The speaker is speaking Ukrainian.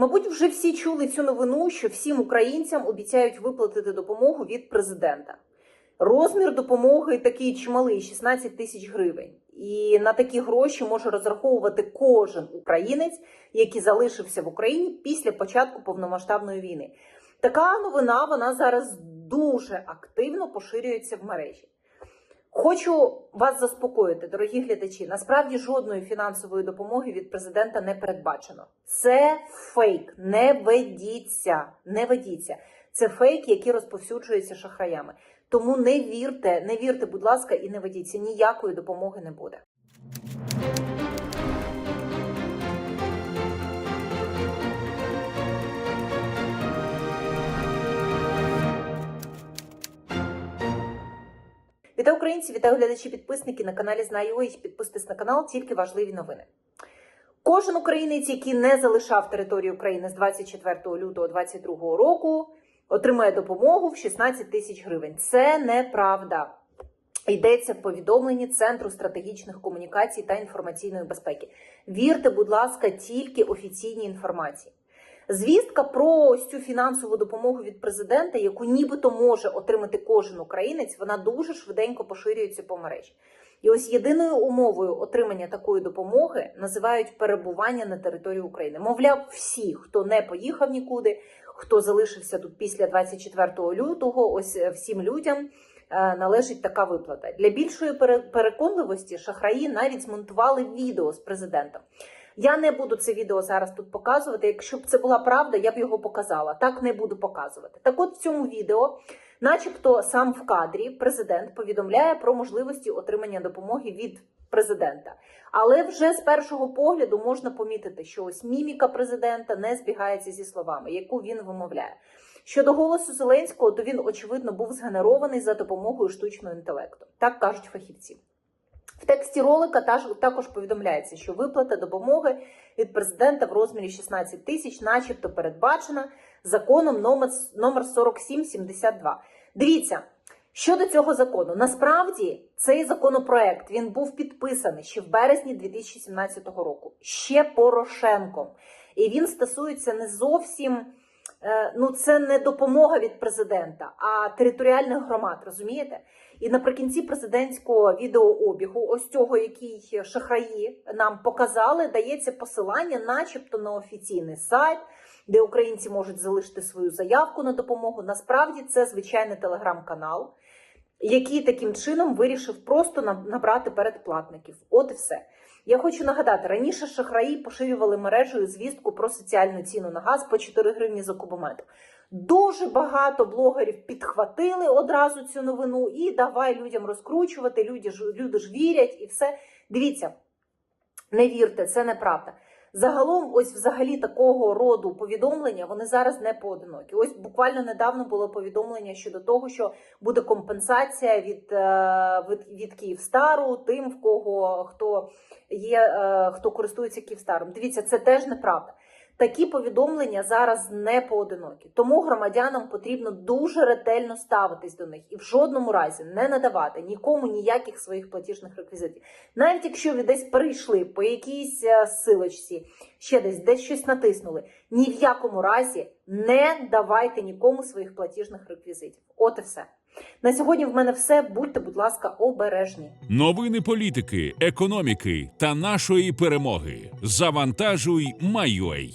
Мабуть, вже всі чули цю новину, що всім українцям обіцяють виплатити допомогу від президента. Розмір допомоги такий чималий 16 тисяч гривень. І на такі гроші може розраховувати кожен українець, який залишився в Україні після початку повномасштабної війни. Така новина вона зараз дуже активно поширюється в мережі. Хочу вас заспокоїти, дорогі глядачі. Насправді жодної фінансової допомоги від президента не передбачено. Це фейк. Не ведіться, не ведіться. Це фейк, який розповсюджується шахраями. Тому не вірте, не вірте, будь ласка, і не ведіться. Ніякої допомоги не буде. Вітаю українці, вітаю глядачі, підписники на каналі Знаю. і Підписуйтесь на канал, тільки важливі новини. Кожен українець, який не залишав територію України з 24 лютого 2022 року, отримає допомогу в 16 тисяч гривень. Це неправда. Йдеться в повідомленні Центру стратегічних комунікацій та інформаційної безпеки. Вірте, будь ласка, тільки офіційній інформації. Звістка про ось цю фінансову допомогу від президента, яку нібито може отримати кожен українець, вона дуже швиденько поширюється по мережі. І ось єдиною умовою отримання такої допомоги називають перебування на території України. Мовляв, всі, хто не поїхав нікуди, хто залишився тут після 24 лютого, ось е, всім людям е, належить така виплата. Для більшої пере- переконливості шахраї навіть змонтували відео з президентом. Я не буду це відео зараз тут показувати. Якщо б це була правда, я б його показала. Так не буду показувати. Так от в цьому відео, начебто, сам в кадрі президент повідомляє про можливості отримання допомоги від президента. Але вже з першого погляду можна помітити, що ось міміка президента не збігається зі словами, яку він вимовляє. Щодо голосу Зеленського, то він очевидно був згенерований за допомогою штучного інтелекту. Так кажуть фахівці. В тексті ролика також повідомляється, що виплата допомоги від президента в розмірі 16 тисяч, начебто, передбачена законом номер, номер 4772. Дивіться, щодо цього закону, насправді цей законопроект він був підписаний ще в березні 2017 року, ще Порошенком. І він стосується не зовсім. Е, Ну, це не допомога від президента, а територіальних громад, розумієте? І наприкінці президентського відеообігу, ось цього, який шахраї нам показали, дається посилання, начебто на офіційний сайт, де українці можуть залишити свою заявку на допомогу. Насправді це звичайний телеграм-канал, який таким чином вирішив просто на- набрати передплатників. От і все. Я хочу нагадати, раніше шахраї поширювали мережею звістку про соціальну ціну на газ по 4 гривні за кубометр. Дуже багато блогерів підхватили одразу цю новину і давай людям розкручувати. Люди ж люди ж вірять і все. Дивіться, не вірте, це неправда. Загалом, ось взагалі такого роду повідомлення вони зараз не поодинокі. Ось буквально недавно було повідомлення щодо того, що буде компенсація від, е, від, від Київстару тим, в кого хто є, е, хто користується Київстаром. Дивіться, це теж неправда. Такі повідомлення зараз не поодинокі, тому громадянам потрібно дуже ретельно ставитись до них і в жодному разі не надавати нікому ніяких своїх платіжних реквізитів. Навіть якщо ви десь перейшли по якійсь е, силочці, ще десь десь щось натиснули, ні в якому разі не давайте нікому своїх платіжних реквізитів. От і все. На сьогодні в мене все. Будьте, будь ласка, обережні. Новини політики, економіки та нашої перемоги. Завантажуй, майой.